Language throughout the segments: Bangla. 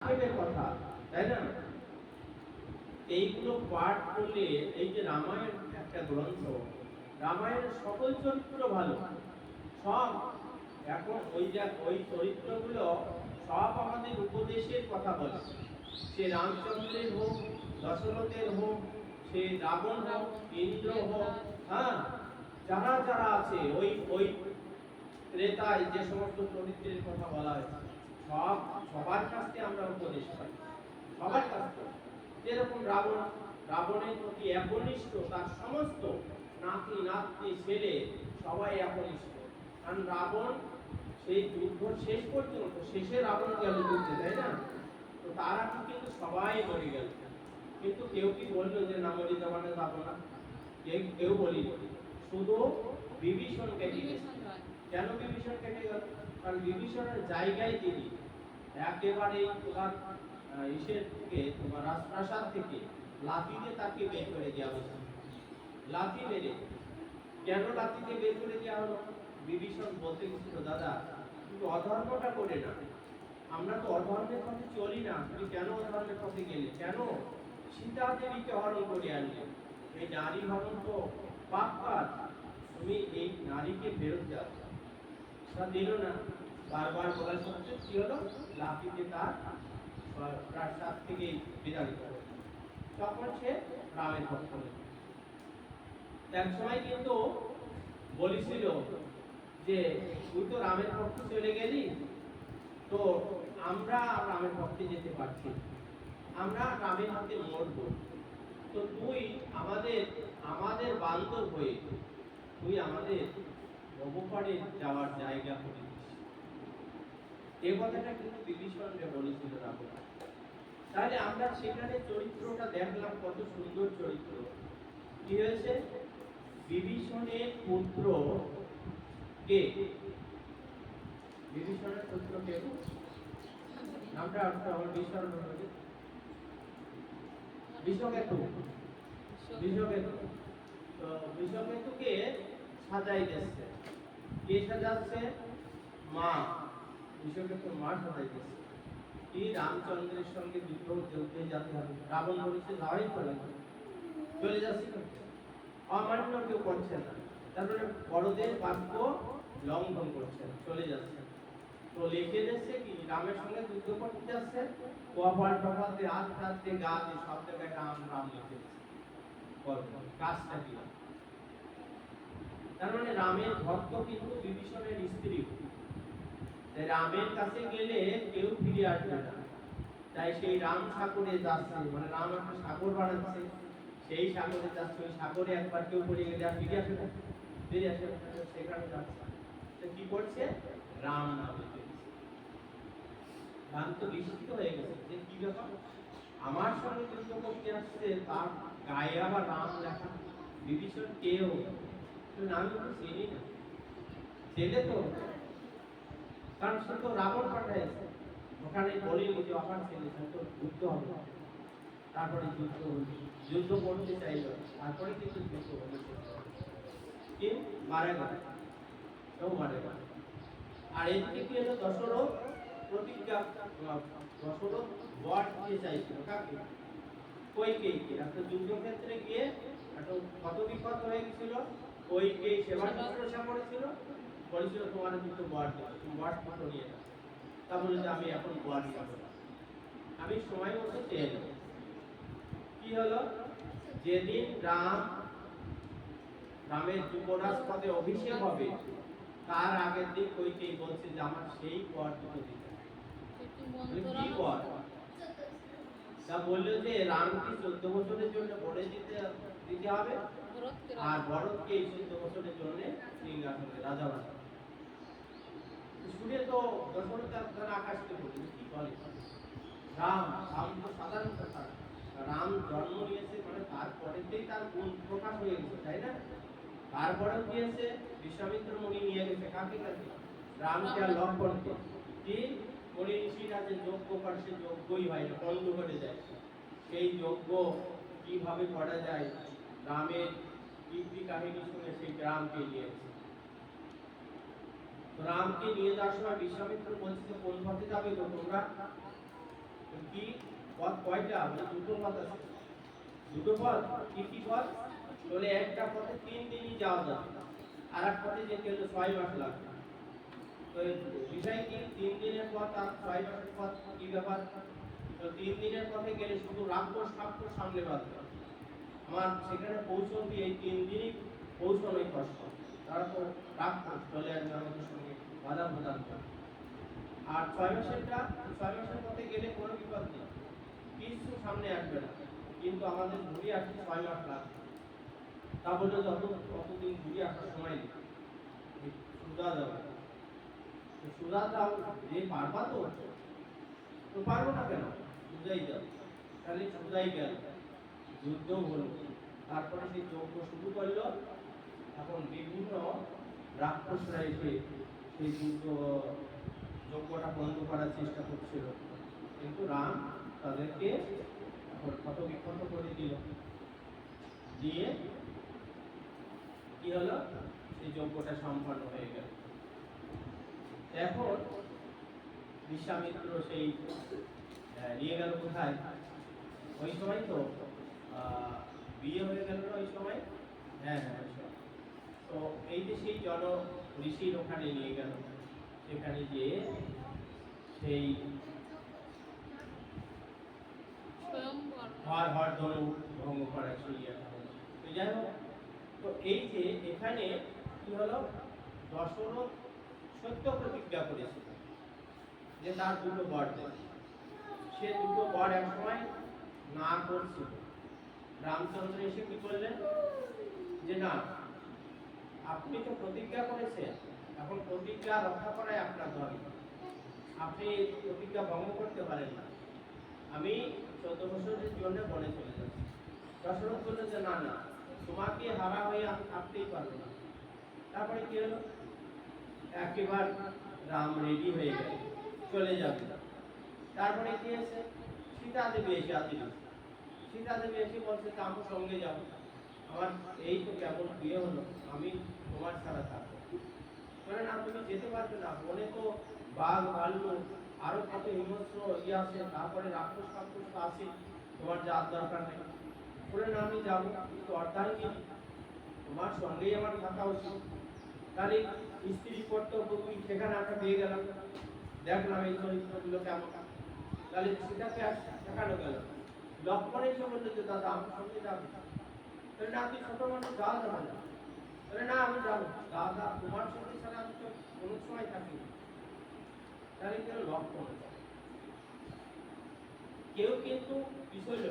কথা, তাই না? এইগুলো পাঠ করলে এই যে রামায়ণ একটা গ্রন্থ সকল চরিত্র ভালো। সব, এখন ওই যা ওই চরিত্রগুলো সব আমাদের উপদেশের কথা বলে। সে রামচন্দ্রের হোক, দশরথের হোক, সে রাবণ হোক, ইন্দ্র হোক হ্যাঁ? যারা যারা আছে, ওই ওই ত্রেতায় যে সমস্ত চরিত্রের কথা বলা হয়েছে সব, সবার কাছ থেকে আমরা উপদেশ পাই। সবার কাছ থেকে যেরকম রাবণ, রাবণের প্রতি একনিষ্ঠ, তার সমস্ত নাতি, নাতনি, ছেলে সবাই একনিষ্ঠ। কারণ রাবণ সেই যুদ্ধ শেষ পর্যন্ত, শেষে রাবণ গেল যুদ্ধে, তাই না? তো তারা কিন্তু সবাই মরে গেল। কিন্তু কেউ কি বলল যে, না, মরে যাবানে যাব না কেউ কেউ বলি শুধু বিভীষণ কেটে গেছে। কেন বিভীষণ কেটে গেল? কারণ বিভীষণের জায়গায় তিনি একেবারে তোমার ইসের থেকে তোমার রাজপ্রাসাদ থেকে লাঠিতে তাকে বের করে দেওয়া হয়েছে। লাঠি মেরে। কেন লাঠিতে বের করে দেওয়া হলো? বিভীষণ বলতে গেছিল, দাদা, তুমি অধর্মটা করে না আমরা তো অধর্মের পথে চলি না। তুমি কেন অধর্মের পথে গেলে? কেন সীতা দেবীকে হরণ করে আনলে? এই নারী হরণ তো পাপ কাজ তুমি এই নারীকে ফেরত দাও। তা দিল না। বারবার বলার সত্ত্বেও কি হলো? লাঠিতে তার প্রাসাদ থেকে বিদায় করে তখন সে রামের ভক্ত এক সময় কিন্তু বলেছিল যে, তুই তো রামের পক্ষে চলে গেলি, তো আমরা রামের পক্ষে যেতে পারছি। আমরা রামের হাতে মরব। তো তুই আমাদের আমাদের বান্ধব হয়ে, তুই আমাদের নবপাড়ে যাওয়ার জায়গা করে এ কথাটা কিন্তু বিভীষণকে বলেছিল রাবণ। তাহলে আমরা সেখানে চরিত্রটা দেখলাম, কত সুন্দর চরিত্র। কি হয়েছে? বিভীষণের পুত্র কে? বিভীষণের পুত্র কে? নামটা অর্থ আমার বিস্মরণ হয়েছে বিষকেতু বিষকেতু তো বিষকেতুকে সাজাই দিচ্ছে কে সাজাচ্ছে? মা। বিষকেতু মা সাজাই দিচ্ছে কি রামচন্দ্রের সঙ্গে যুদ্ধ যুদ্ধে যেতে হবে? রাবণ বলেছে যাওয়াই চলে চলে যাচ্ছি অমান্য কেউ করছে না। তারপরে বড়দের বাক্য লঙ্ঘন করছে। চলে যাচ্ছে। তো লিখে কি, রামের সঙ্গে যুদ্ধ করতে যাচ্ছে কপাল হাত দিয়ে গা দিয়ে সব জায়গায় রাম রাম লিখে কাজটা কি? তার মানে রামের ভক্ত কিন্তু বিভীষণের স্ত্রী। রামের কাছে গেলে কেউ ফিরে আসবে না। তাই সেই রাম সাগরে যাচ্ছে মানে রাম একটা সাগর বানাচ্ছে। সেই সাগরে যাচ্ছে ওই সাগরে একবার কেউ পড়ে গেলে আর ফিরে আসে না। ফিরে আসে না, সেখানে যাচ্ছে। তো কি করছে? রাম নামে রাম তো হয়ে গেছে যে কি ব্যাপার? আমার সঙ্গে যুদ্ধ করতে আসছে তার গায়ে আবার রাম লেখা। বিভীষণ আমি তো চিনি না। ছেলে তো? কারণ সে তো রাবণ পাঠাইছে ওখানে বলিনি যে অপার ছেলে, সে তো যুদ্ধ হবে। তারপরে যুদ্ধ যুদ্ধ করতে চাইল, তারপরে কিন্তু যুদ্ধ হলো কি? মারা গেল। কেউ মারা গেল। আর এদিকে কি হলো দশরথ প্রতিজ্ঞা দশরথ বর দিতে চাইছিল কাকে? কইকেইকে একটা যুদ্ধক্ষেত্রে গিয়ে একটা কত বিপদ হয়ে গেছিল। কইকেই সেবা শুশ্রূষা করেছিল। বলেছিল তোমার দুটো বর দেবো তুমি বর দুটো নিয়ে যাও তা বলে যে আমি এখন বর যাব আমি সময় মতো চেয়ে নেব। কি হলো? যেদিন রাম রামের যুবরাজ পদে অভিষেক হবে তার আগের দিন কইকেই বলছে যে আমার সেই বর দুটো দিতে। কি বর তা বলল যে রামকে চোদ্দ বছরের জন্য বলে দিতে দিতে হবে। আর ভরতকে এই চোদ্দ বছরের জন্য সিংহাসনে রাজা বানাবে। শুনে তো দশরথ তারা আকাশকে বললেন কি বলে? রাম রাম তো সাধারণ কথা রাম জন্ম নিয়েছে মানে তারপরেতেই তার গুণ প্রকাশ হয়ে গেছে, তাই না? তারপরেও কি বিশ্বামিত্র মুনি নিয়ে গেছে, কাকে কাছে রামকে আর লক্ষণকে। কি? মুনি ঋষিরা যে যজ্ঞ করে, সে যজ্ঞই হয় না, বন্ধ করে যায় সেই যজ্ঞ কীভাবে করা যায়? রামের কীর্তি কাহিনী শুনে সেই রামকে নিয়ে গেছে। তো রামকে নিয়ে যাওয়ার সময় বিশ্বামিত্র বলছে যে, কোন পথে যাবে তো তোমরা? কি পথ কয়টা? দুটো পথ আছে। দুটো পথ? কি কি পথ? বলে, একটা পথে তিন দিনই যাওয়া যাবে আর এক পথে যেতে হলে ছয় মাস লাগবে। তো বিষয় কি? তিন দিনের পথ আর ছয় মাসের পথ কি ব্যাপার? তো তিন দিনের পথে গেলে শুধু রাক্ষস রাক্ষস সামনে বাঁধবে আমার সেখানে পৌঁছবি এই তিন দিনই পৌঁছানোই কষ্ট। তারা তো চলে আসবে আমাদের সঙ্গে বাধা প্রদান করে। আর ছয় মাসেরটা ছয় মাসের পথে গেলে কোনো বিপদ নেই। কিছু সামনে আসবে না। কিন্তু আমাদের ঘুরে আসতে ছয় মাস লাগবে। তা বলে যত কতদিন ঘুরে আসার সময় নেই। সুদা যাবে সুদা দাও যে পারবা তো তো পারব না কেন? সুদাই যাও তাহলে সুদাই গেল। যুদ্ধ হলো। তারপরে সেই যজ্ঞ শুরু করল। এখন বিভিন্ন রাক্ষসরা এসে সেই যজ্ঞটা বন্ধ করার চেষ্টা করছিল। কিন্তু রাম তাদেরকে ক্ষত বিক্ষত করে দিল। দিয়ে কি হলো? সেই যজ্ঞটা সম্পন্ন হয়ে গেল। এখন বিশ্বামিত্র সেই নিয়ে গেল কোথায়? ওই সময় তো বিয়ে হয়ে গেল ওই সময়? হ্যাঁ হ্যাঁ। তো এই যে সেই জন ঋষির ওখানে নিয়ে গেল সেখানে গিয়ে সেই হর হর ধনু ভঙ্গ করা হলো। তো যাই হোক তো এই যে এখানে কি হলো? দশরথ সত্য প্রতিজ্ঞা করেছিল যে তার দুটো বর দেবে। সে দুটো বর এক সময় না করছিল। রামচন্দ্র এসে কি করলেন? যে না আপনি তো প্রতিজ্ঞা করেছেন। এখন প্রতিজ্ঞা রক্ষা করাই আপনার ধর্ম। আপনি প্রতিজ্ঞা ভঙ্গ করতে পারেন না। আমি চোদ্দ বছরের জন্য বনে চলে যাচ্ছি। দশরথ বলল যে, না না, তোমাকে হারা হয়ে আমি থাকতেই পারব না। তারপরে কি হলো? একেবার রাম রেডি হয়ে গেল। চলে যাবে। তারপরে কি হয়েছে? সীতা দেবী এসে আসিল সীতা দেবী এসে বলছে যে আমার সঙ্গে যাব আমার এই তো কেমন বিয়ে হলো, আমি তোমার ছাড়া থাকব। বলে না তুমি যেতে পারবে না বনে তো বাঘ ভাল্লুক আরও কত হিংস্র ইয়ে আছে, তারপরে রাক্ষস ফাক্ষস তো আছে, তোমার যার দরকার নেই। বলে না আমি যাব, কিন্তু অর্ধাঙ্গী তোমার সঙ্গেই আমার থাকা উচিত। তাহলে স্ত্রী কর্তব্য তুমি সেখানে একটা পেয়ে গেলাম। দেখলাম এই চরিত্রগুলো কেমন। তাহলে সেটাকে আর শেখানো গেল লক্ষণ এসে বলল যে দাদা, আমার সঙ্গে যাবে তাহলে না তুই ছোট মানুষ যাওয়া যাবে না তাহলে না, আমি দাদা, তোমার সঙ্গে ছাড়া আমি তো কোনো সময় থাকি কেউ কিন্তু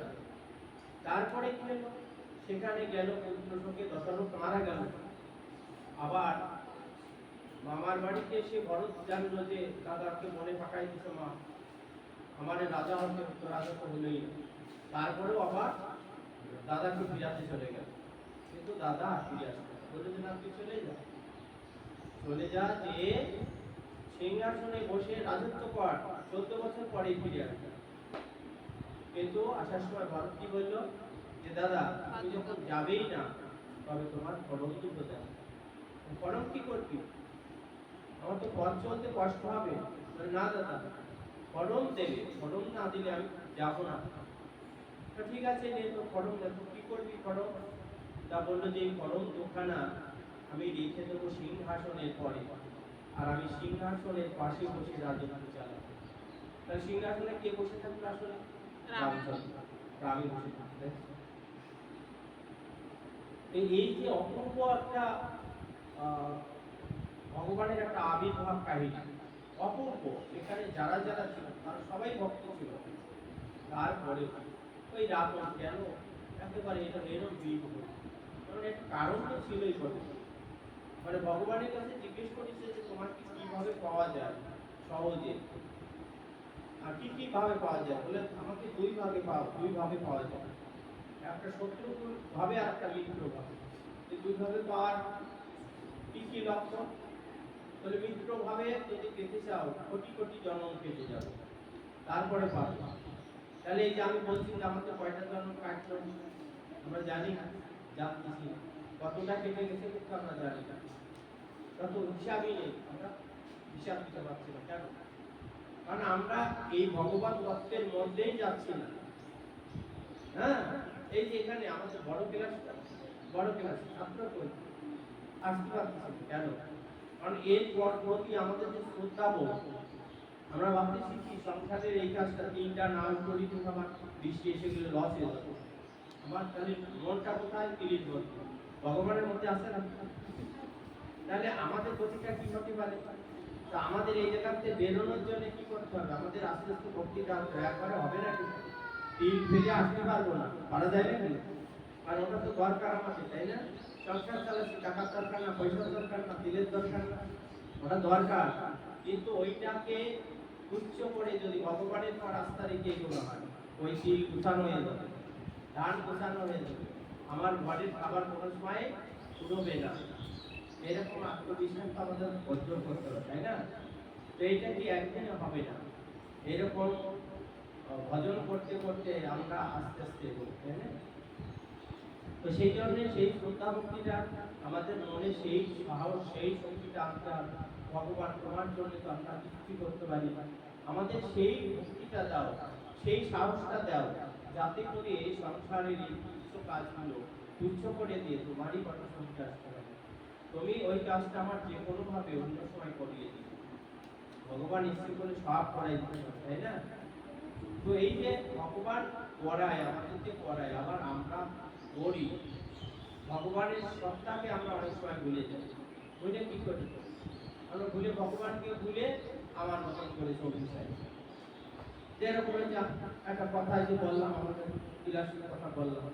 না। তারপরে কি হলো? সেখানে গেল পুত্র সঙ্গে মারা গেল। আবার মামার বাড়িতে এসে ভরত জানলো যে দাদাকে মনে ফাঁকাই দিত মা। আমার রাজা হতে রাজা তো হলোই তারপরেও আবার দাদাকে ফিরাতে চলে গেল। কিন্তু দাদা ফিরে আসবে বলে যে, না চলে যা। চলে যা যে সিংহাসনে বসে রাজত্ব কর। চোদ্দ বছর পরেই ফিরে আসবে। কিন্তু আসার সময় ভারত কি বলল? যে, দাদা, তুমি যখন যাবেই না, তবে তোমার ফলন দুটো দেয় ফলন কি করবি? আমার তো পথ চলতে কষ্ট হবে। না, দাদা ফলন দেবে। ফলন না দিলে আমি যাব না। তো ঠিক আছে নে তো ফলন দেখো কি করবি ফলন তা বলল যে এই দুখানা আমি রেখে দেবো সিংহাসনের পরে। আর আমি সিংহাসনের পাশে বসে রাজত্ব চালাবো। তাহলে সিংহাসনে কে বসে থাকবে আসলে? রামচন্দ্র। রামই বসে থাকবে। এই এই যে অপূর্ব একটা আহ, ভগবানের একটা আবির্ভাব কাহিনী অপূর্ব। এখানে যারা যারা ছিল তারা সবাই ভক্ত ছিল। তারপরে ওই রাবণ কেন? একেবারে এটা এরম বীর হলো। কারণ একটা কারণ তো ছিলই বটে। মানে ভগবানের কাছে জিজ্ঞেস করেছে যে তোমাকে কীভাবে পাওয়া যায়? সহজে। আর কি কি ভাবে পাওয়া যায়? বলে, আমাকে দুই ভাগে পাওয়া দুই ভাবে পাওয়া যায়। একটা শত্রু ভাবে আর একটা মিত্র এই দুই পাওয়ার কি কি লক্ষণ? বলে মিত্র ভাবে যদি পেতে চাও, কোটি কোটি জন্ম পেতে যাবে। তারপরে পাবে তাহলে এই যে আমি বলছি যে আমাকে কয়টা জন্ম কাটলো আমরা জানি না, জানতেছি। কতটা কেটে গেছে কিন্তু আমরা জানি না। তত হিসাবই নেই, আমরা হিসাব দিতে পারছি না। কেন? কারণ আমরা এই ভগবান তত্ত্বের মধ্যেই যাচ্ছি না। হ্যাঁ? এই যে এখানে আমাদের বড় ক্লাসটা বড় ক্লাস ছাত্র কই আসতে পারছি না। কেন? কারণ এর পর প্রতি আমাদের যে শ্রদ্ধা বোধ আমরা ভাবতেছি কি, সংসারের এই কাজটা তিনটা নাম করি তো আমার বৃষ্টি এসে গেলে লস হয়ে যাবে। আমার তাহলে মনটা কোথায়? তিরিশ বছর। ভগবানের মধ্যে আসে না? তাহলে আমাদের গতিটা কি হতে পারে? তো আমাদের এই জায়গাতে বেরোনোর জন্য কি করতে হবে? আমাদের আস্তে আস্তে ভক্তিটা করে হবে না কিন্তু তিল ফেলে আসতে পারব না। পারা যায় না কিন্তু কারণ ওটা তো দরকার আমাদের, তাই না? সংসার চালাচ্ছি, টাকার দরকার না, পয়সার দরকার না, তিলের দরকার না। ওটা দরকার। কিন্তু ওইটাকে তুচ্ছ করে যদি ভগবানের পর রাস্তা রেখে এগোনো হয়, ওই তিল গুছানো হয়ে যাবে, ধান গোছানো হয়ে যাবে। আমার ঘরের খাবার কোনো সময় শুরোবে না। এরকম আত্মবিশ্বাস আমাদের অর্জন করতে হবে, তাই না? তো এইটা কি একদিনে হবে না? এরকম ভজন করতে করতে আমরা আস্তে আস্তে তাই না? তো সেই জন্য সেই শ্রদ্ধা ভক্তিটা আমাদের মনে সেই সাহস, সেই শক্তিটা আনতে হবে। ভগবান, তোমার জন্য তো আমরা কিছুই করতে পারি আমাদের সেই ভক্তিটা দাও, সেই সাহসটা দাও, যাতে করে এই সংসারের এই তুচ্ছ কাজগুলো তুচ্ছ করে দিয়ে তোমারই কথা শুনতে আসতে তুমি ওই কাজটা আমার যে কোনো ভাবে অন্য সময় করিয়ে দিবে ভগবান ইচ্ছে করে সব করাই তাই না? তো এই যে ভগবান করায়, আমাদেরকে করায়, আবার আমরা করি। ভগবানের সত্তাকে আমরা অনেক সময় ভুলে যাই। ভুলে কি করি? আমরা ভুলে ভগবানকে ভুলে আমার মতন করে চলতে চাই। যেরকম একটা কথা যে বললাম, আমাদের বিলাসের কথা বললাম।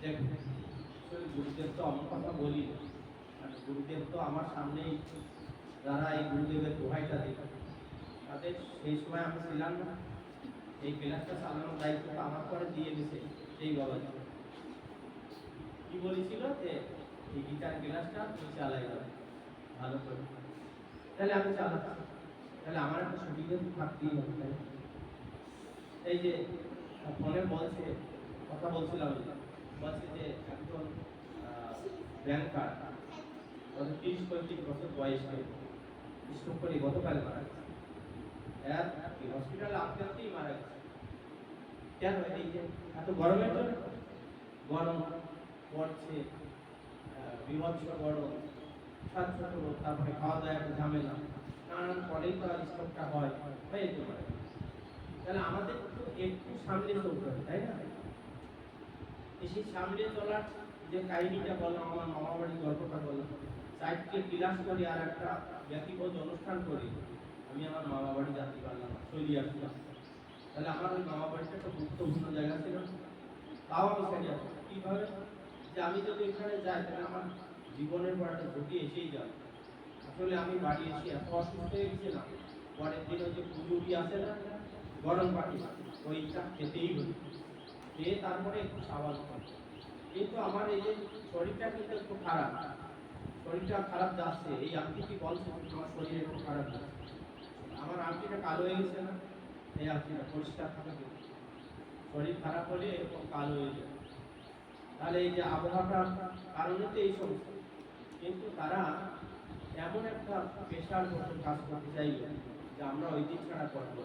দেখুন গুরুদেব তো আমার কথা বলি না। আর গুরুদেব তো আমার সামনেই যারা এই গুরুদেবের দোহাইটা দিল তাদের সেই সময় আমি ছিলাম না। এই ক্লাসটা চালানোর দায়িত্ব আমার পরে দিয়ে দিছে সেই বাবাজি। কি বলেছিল যে, এই গীতার ক্লাসটা তুই চালাই যাবে ভালো করে। তাহলে আমি চালাচ্ছি তাহলে আমার একটা সুবিধা থাকতেই হবে এই যে, ফোনে বলছে, কথা বলছিলাম বলছে যে একজন ব্যাংকার তিরিশ পঁয়ত্রিশ বছর বয়সে স্ট্রোক করে গতকাল মারা গেছে। হসপিটালে আসতে আসতেই মারা গেছে। কেন? এই যে, এত গরমের জন্য? গরম, পড়ছে বিভৎস গরম। ছাত্র তারপরে খাওয়া দাওয়া, একটা ঝামেলা। নানান পরেই তো আর স্ট্রোকটা হয়, হয়ে যেতে পারে। তাহলে আমাদের তো একটু সামনে চলতে হবে, তাই না? সেই সামনে চলার যে কাহিনীটা বললাম, আমার মামা গল্পটা বললাম, চারটে ক্লাস করি আর একটা ব্যক্তিগত অনুষ্ঠান করি আমি আমার মামা বাড়ি যেতে পারলাম চলে আসলাম তাহলে আমার ওই মামা বাড়িটা একটা গুরুত্বপূর্ণ জায়গা ছিল। তাও আমি আসলাম কীভাবে? যে আমি যদি এখানে যাই, তাহলে আমার জীবনের একটা ঝুঁকি এসেই যাবে। আসলে আমি বাড়ি এসে এত অসুস্থ হয়ে গেছিলাম পরের দিন ওই যে পুজুরি আসে না? গরম পাটি ওইটা খেতেই হতো খেয়ে তারপরে একটু সাবান খাব। কিন্তু আমার এই যে শরীরটা কিন্তু একটু খারাপ। শরীরটা খারাপ যাচ্ছে। এই আংটি কি বলছে? আমার শরীর একটু খারাপ যাচ্ছে। আমার আংটিটা কালো হয়ে গেছে না? এই আংটিটা পরিষ্কার থাকে। শরীর খারাপ হলে এরকম কালো হয়ে যায়। তাহলে এই যে আবহাওয়াটার কারণে তো এই সমস্যা। কিন্তু তারা এমন একটা পেশার মতো কাজ করতে চাইবে যে আমরা ওই দিন ছাড়া করব।